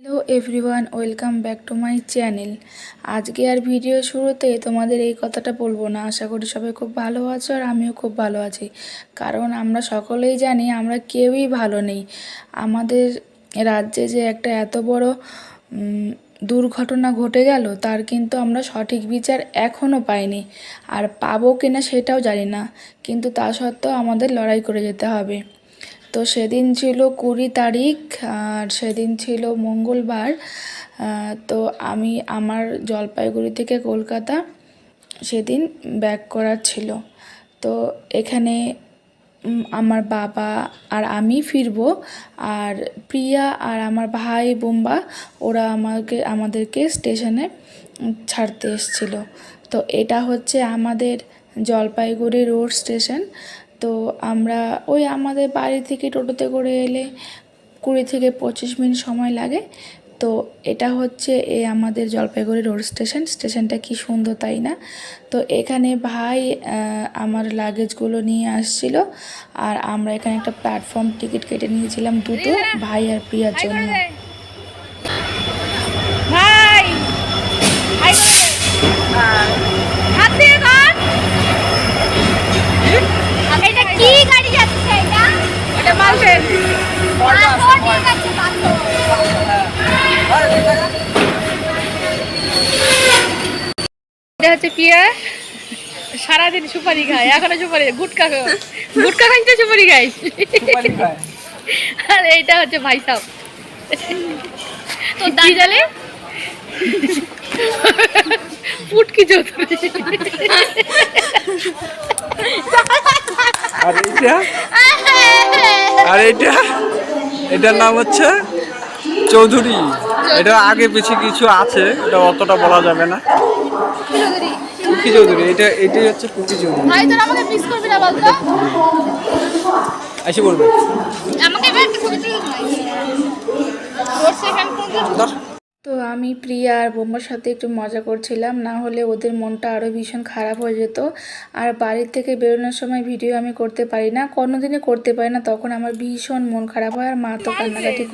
Hello everyone, welcome back to my channel. আজকে আর video শুরুতে তোমাদের এই কথাটা বলব না। আশা করি সবাই খুব ভালো আছো আর আমিও খুব ভালো আছি। কারণ আমরা সকলেই জানি আমরা কেউই ভালো নেই। আমাদের রাজ্যে যে একটা এত বড় দুর্ঘটনা ঘটে গেল, তার কিন্তু আমরা সঠিক বিচার এখনও পাইনি। আর পাবো কিনা সেটাও জানি না। কিন্তু তা সত্ত্বেও আমাদের লড়াই করে যেতে হবে। তো সেদিন ছিল কুড়ি তারিখ আর সেদিন ছিল মঙ্গলবার তো আমি আমার জলপাইগুড়ি থেকে কলকাতা সেদিন ব্যাক করার ছিল। তো এখানে আমার বাবা আর আমি ফিরবো আর প্রিয়া আর আমার ভাই বোম্বা ওরা আমাকে, আমাদেরকে স্টেশনে ছাড়তে এসেছিল। তো এটা হচ্ছে আমাদের জলপাইগুড়ি রোড স্টেশন। তো আমরা ওই আমাদের বাড়ি থেকে টোটোতে করে এলে কুড়ি থেকে পঁচিশ মিনিট সময় লাগে। তো এটা হচ্ছে এ আমাদের জলপাইগুড়ি রোড স্টেশন স্টেশনটা কি সুন্দর তাই না? তো এখানে ভাই আমার লাগেজগুলো নিয়ে আসছিল। আর আমরা এখানে একটা প্ল্যাটফর্ম টিকিট কেটে নিয়েছিলাম দুটো ভাই আর প্রিয়ার জন্য। ভাই ভাই হাত দিয়ে কর এটা কি গাড়ি যাচ্ছে এটা এটা হচ্ছে পিয়া। সারাদিন সুপারি খায় এখনও সুপারি গুটকা গুটকা খাইতে সুপারি খাই আর এইটা হচ্ছে ভাই সাহেব তো জানে? ফুটকি চৌধুরী। আর এইটা? এইটা এটার নাম হচ্ছে চৌধুরী। এটা আগে পিছে কিছু আছে এটা অতটা বলা যাবে না। কুকি চৌধুরী এটা এটাই হচ্ছে কুকি চৌধুরী। ভাই তোর আমাকে মিস করবি না বলতো? এসে বলবে। আমাকে এবার একটা ছবি তুলে দিন আমি প্রিয়া আর বোম্বার সাথে একটু মজা করছিলাম না হলে ওদের মনটা আরও ভীষণ খারাপ হয়ে যেত। আর বাড়ির থেকে বেরোনোর সময় ভিডিও আমি করতে পারি না কোনোদিনই করতে পারি না তখন আমার ভীষণ মন খারাপ হয় আর মা তো কান্নাকাটি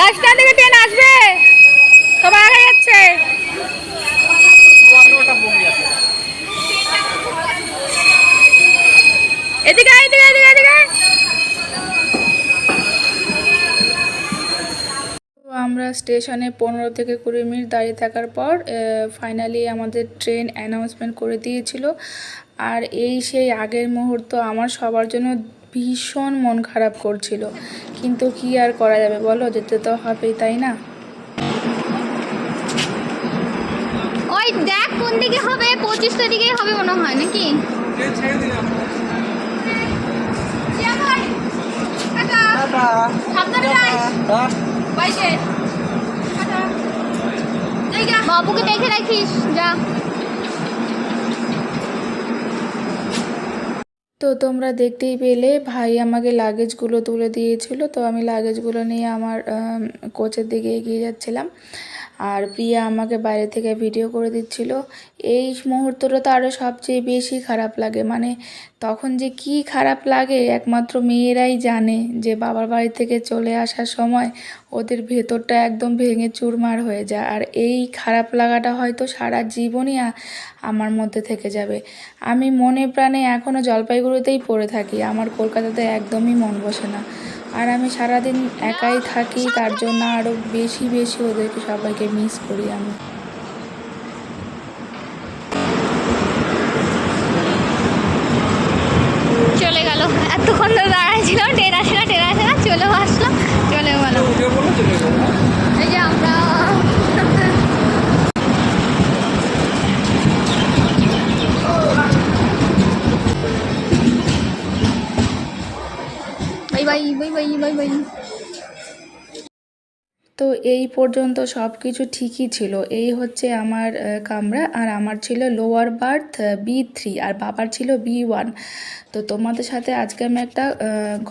রাস্তা থেকে ট্রেন আসবে। সবাই আগে যাচ্ছে। এদিকে এদিকে এদিকে এদিকে তো আমরা স্টেশনে পনেরো থেকে কুড়ি মিনিট দাঁড়িয়ে থাকার পর ফাইনালি আমাদের ট্রেন অ্যানাউন্সমেন্ট করে দিয়েছিল। আর এই সেই আগের মুহূর্ত আমার সবার জন্য ভীষণ মন খারাপ করছিল। কিন্তু কি আর করা যাবে বলো যেতে তো হবেই তাই না? ওই দেখ কোন দিকে হবে পঁচিশ তারিখে হবে মনে হয় নাকি? বাবুকে দেখে রাখিস। যা। তো তোমরা দেখতেই পেলে ভাই আমাকে লাগেজগুলো তুলে দিয়েছিল তো আমি লাগেজগুলো নিয়ে আমার কোচের দিকে এগিয়ে যাচ্ছিলাম। আর প্রিয়া আমাকে বাইরে থেকে ভিডিও করে দিচ্ছিল। এই মুহূর্তটা তো আরও সবচেয়ে বেশি খারাপ লাগে। মানে তখন যে কি খারাপ লাগে একমাত্র মেয়েরাই জানে যে বাবার বাড়ি থেকে চলে আসার সময় ওদের ভেতরটা একদম ভেঙে চুরমার হয়ে যায়। আর এই খারাপ লাগাটা হয়তো সারা জীবনই আমার মধ্যে থেকে যাবে। আমি মনে প্রাণে এখনও জলপাইগুড়িতেই পড়ে থাকি। আমার কলকাতাতে একদমই মন বসে না। আর আমি সারাদিন একাই থাকি, তার জন্য আরও বেশি বেশি ওদেরকে সবাইকে মিস করি আমি। চলে গেল। এতক্ষণ ধরে দাঁড়াইছিলাম going. তো এই পর্যন্ত সব কিছু ঠিকই ছিল। এই হচ্ছে আমার কামরা আর আমার ছিল লোয়ার বার্থ বি থ্রি আর বাবার ছিল বি ওয়ান তো তোমাদের সাথে আজকে আমি একটা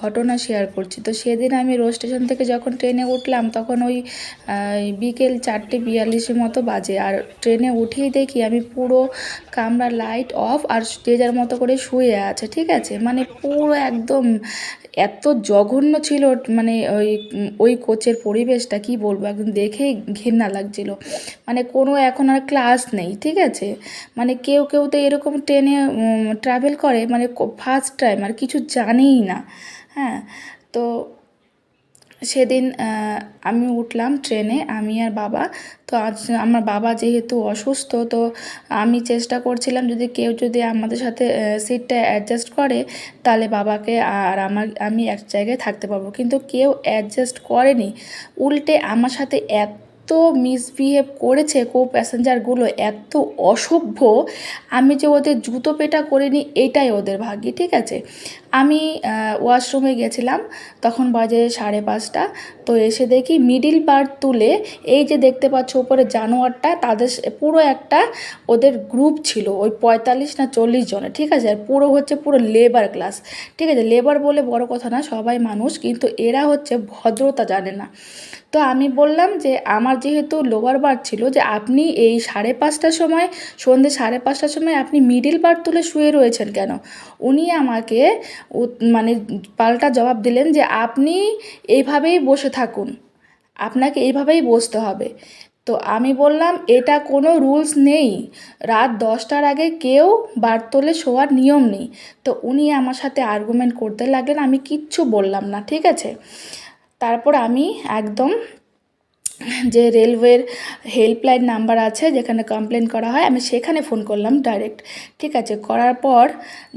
ঘটনা শেয়ার করছি। তো সেদিন আমি রোড স্টেশন থেকে যখন ট্রেনে উঠলাম, তখন ওই বিকেল চারটে বিয়াল্লিশের মতো বাজে। আর ট্রেনে উঠেই দেখি আমি পুরো কামরা লাইট অফ আর যে যার মতো করে শুয়ে আছে, ঠিক আছে? মানে পুরো একদম এত জঘন্য ছিল মানে ওই ওই কোচের পরিবেশটা, কি বলব? একদম দেখেই ঘেন্না লাগছিল। মানে কোনো এখন আর ক্লাস নেই, ঠিক আছে? মানে কেউ কেউ তো এরকম ট্রেনে ট্রাভেল করে মানে ফার্স্ট টাইম আর কিছু জানেই না। হ্যাঁ? তো সেদিন আমি উঠলাম ট্রেনে, আমি আর বাবা। তো আজ আমার বাবা যেহেতু অসুস্থ, তো আমি চেষ্টা করছিলাম যদি কেউ যদি আমাদের সাথে সিটটা অ্যাডজাস্ট করে, তাহলে বাবাকে আর আমার, আমি এক জায়গায় থাকতে পারব। কিন্তু কেউ অ্যাডজাস্ট করেনি। উল্টে আমার সাথে এত এত মিসবিহেভ করেছে কো প্যাসেঞ্জারগুলো এত অসভ্য। আমি যে ওদের জুতো পেটা করিনি, এটাই ওদের ভাগ্য, ঠিক আছে? আমি ওয়াশরুমে গেছিলাম, তখন বাজে সাড়ে পাঁচটা। তো এসে দেখি মিডিল পার্ট তুলে এই যে দেখতে পাচ্ছ উপরে জানোয়ারটা, তাদের পুরো একটা ওদের গ্রুপ ছিল, ওই পঁয়তাল্লিশ না চল্লিশ জনের, ঠিক আছে? আর পুরো হচ্ছে পুরো লেবার ক্লাস ঠিক আছে? লেবার বলে বড় কথা না, সবাই মানুষ, কিন্তু এরা হচ্ছে ভদ্রতা জানে না। তো আমি বললাম যে, আমার যেহেতু লোয়ার বার ছিল যে, আপনি এই সাড়ে পাঁচটার সময় সন্ধ্যে সাড়ে পাঁচটার সময় আপনি মিডিল বার তুলে শুয়ে রয়েছেন কেন? উনি আমাকে মানে পাল্টা জবাব দিলেন যে আপনি এইভাবেই বসে থাকুন। আপনাকে এইভাবেই বসতে হবে। তো আমি বললাম, এটা কোনো রুলস নেই। রাত দশটার আগে কেউ বার তোলে শোয়ার নিয়ম নেই। তো উনি আমার সাথে আর্গুমেন্ট করতে লাগলেন। আমি কিচ্ছু বললাম না, ঠিক আছে? তারপর আমি একদম যে রেলওয়ের হেল্পলাইন নাম্বার আছে যেখানে কমপ্লেন করা হয়, আমি সেখানে ফোন করলাম ডাইরেক্ট ঠিক আছে? করার পর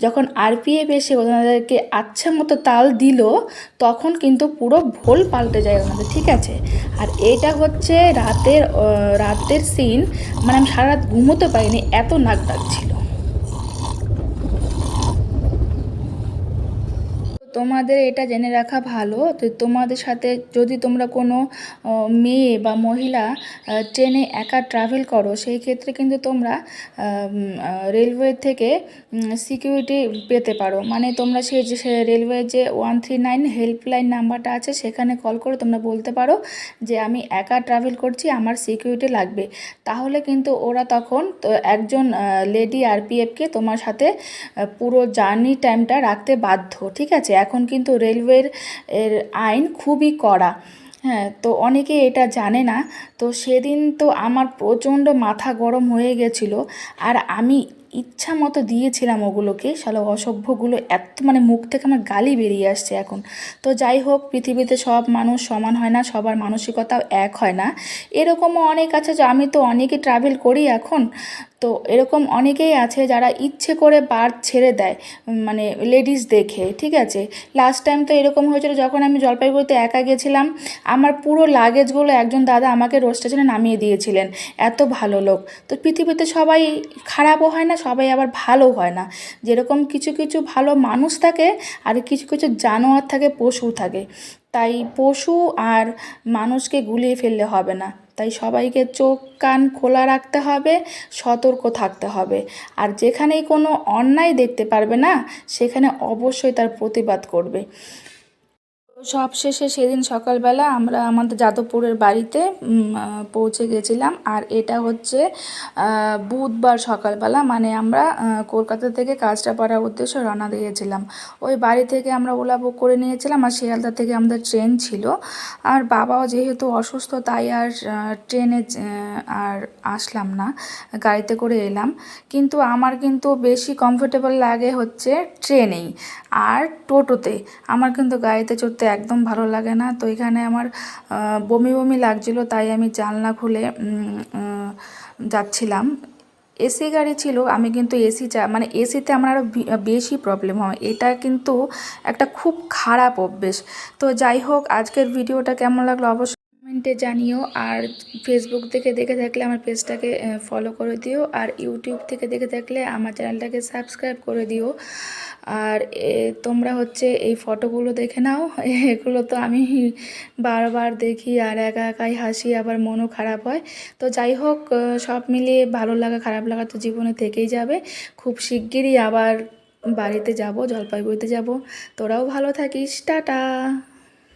যখন আরপিএফ এসে ওনাদেরকে আচ্ছা মতো তাল দিল, তখন কিন্তু পুরো ভোল পাল্টে যায় ওনাদের, ঠিক আছে? আর এটা হচ্ছে রাতের রাতের সিন মানে আমি সারা রাত ঘুমোতে পারিনি, এত নাক ডাকছিল তোমাদের এটা জেনে রাখা ভালো, তো তোমাদের সাথে যদি তোমরা কোনো মেয়ে বা মহিলা ট্রেনে একা ট্রাভেল করো, সেই ক্ষেত্রে কিন্তু তোমরা রেলওয়ে থেকে সিকিউরিটি পেতে পারো। মানে তোমরা সেই যে রেলওয়ে যে ওয়ান থ্রি নাইন হেল্পলাইন নাম্বারটা আছে, সেখানে কল করে তোমরা বলতে পারো যে, আমি একা ট্রাভেল করছি, আমার সিকিউরিটি লাগবে। তাহলে কিন্তু ওরা তখন, তো একজন লেডি আরপিএফকে তোমার সাথে পুরো জার্নি টাইমটা রাখতে বাধ্য, ঠিক আছে? এখন কিন্তু রেলওয়ের, এর আইন খুবই কড়া। হ্যাঁ তো অনেকে এটা জানে না। তো সেদিন তো আমার প্রচণ্ড মাথা গরম হয়ে গেছিল। আর আমি ইচ্ছা মতো দিয়েছিলাম ওগুলোকে। শালা, অসভ্যগুলো এত মানে মুখ থেকে আমার গালি বেরিয়ে আসছে এখন। তো যাই হোক, পৃথিবীতে সব মানুষ সমান হয় না, সবার মানসিকতাও এক হয় না। এরকমও অনেক আছে যে আমি তো অনেকে ট্রাভেল করি এখন। তো এরকম অনেকেই আছে যারা ইচ্ছে করে বার্থ ছেড়ে দেয় মানে লেডিস দেখে, ঠিক আছে? লাস্ট টাইম তো এরকম হয়েছিল যখন আমি জলপাইগুড়িতে একা গেছিলাম, আমার পুরো লাগেজগুলো একজন দাদা আমাকে রোড স্টেশনে নামিয়ে দিয়েছিলেন, এত ভালো লোক। তো পৃথিবীতে সবাই খারাপও হয় না, সবাই আবার ভালো হয় না। যেরকম কিছু কিছু ভালো মানুষ থাকে, আর কিছু কিছু জানোয়ার থাকে পশু থাকে। তাই পশু আর মানুষকে গুলিয়ে ফেললে হবে না। তাই সবাইকে চোখ, কান খোলা রাখতে হবে, সতর্ক থাকতে হবে। আর যেখানেই কোনো অন্যায় দেখতে পারবে না, সেখানে অবশ্যই তার প্রতিবাদ করবে। সব শেষে সেদিন সকালবেলা আমরা আমাদের যাদবপুরের বাড়িতে পৌঁছে গেছিলাম। আর এটা হচ্ছে বুধবার সকালবেলা। মানে আমরা কলকাতা থেকে কাঁচরাপাড়ার উদ্দেশ্যে রওনা দিয়েছিলাম। ওই বাড়ি থেকে আমরা ওলা বুক করে নিয়েছিলাম আর শিয়ালদা থেকে আমাদের ট্রেন ছিল। আর বাবাও যেহেতু অসুস্থ, তাই আর ট্রেনে আর আসলাম না। গাড়িতে করে এলাম। কিন্তু আমার কিন্তু বেশি কমফোর্টেবল লাগে হচ্ছে ট্রেনেই। আর টোটোতে। আমার কিন্তু গাড়িতে চড়তে একদম ভালো লাগে না। তো এখানে আমার বমি বমি লাগছিল, তাই আমি জানলা খুলে যাচ্ছিলাম। এসি গাড়ি ছিল, আমি কিন্তু এসি চা মানে এসিতে আমার আরও বেশি প্রবলেম হয়। এটা কিন্তু একটা খুব খারাপ অভ্যেস। তো যাই হোক, আজকের ভিডিওটা কেমন লাগল অবশ্যই কমেন্টে জানিও আর ফেসবুক থেকে দেখে থাকলে আমার পেজটাকে ফলো করে দিও আর ইউটিউব থেকে দেখে থাকলে আমার চ্যানেলটাকে সাবস্ক্রাইব করে দিও। আর তোমরা হচ্ছে এই ফটোগুলো দেখে নাও। এগুলো তো আমি বারবার দেখি আর একা একাই হাসি, আবার মনও খারাপ হয়। তো যাই হোক সব মিলিয়ে ভালো লাগা, খারাপ লাগা তো জীবনে থেকেই যাবে। খুব শিগগিরই আবার বাড়িতে যাব, জলপাইগুড়িতে যাব। তোরাও ভালো থাকিস, টাটা!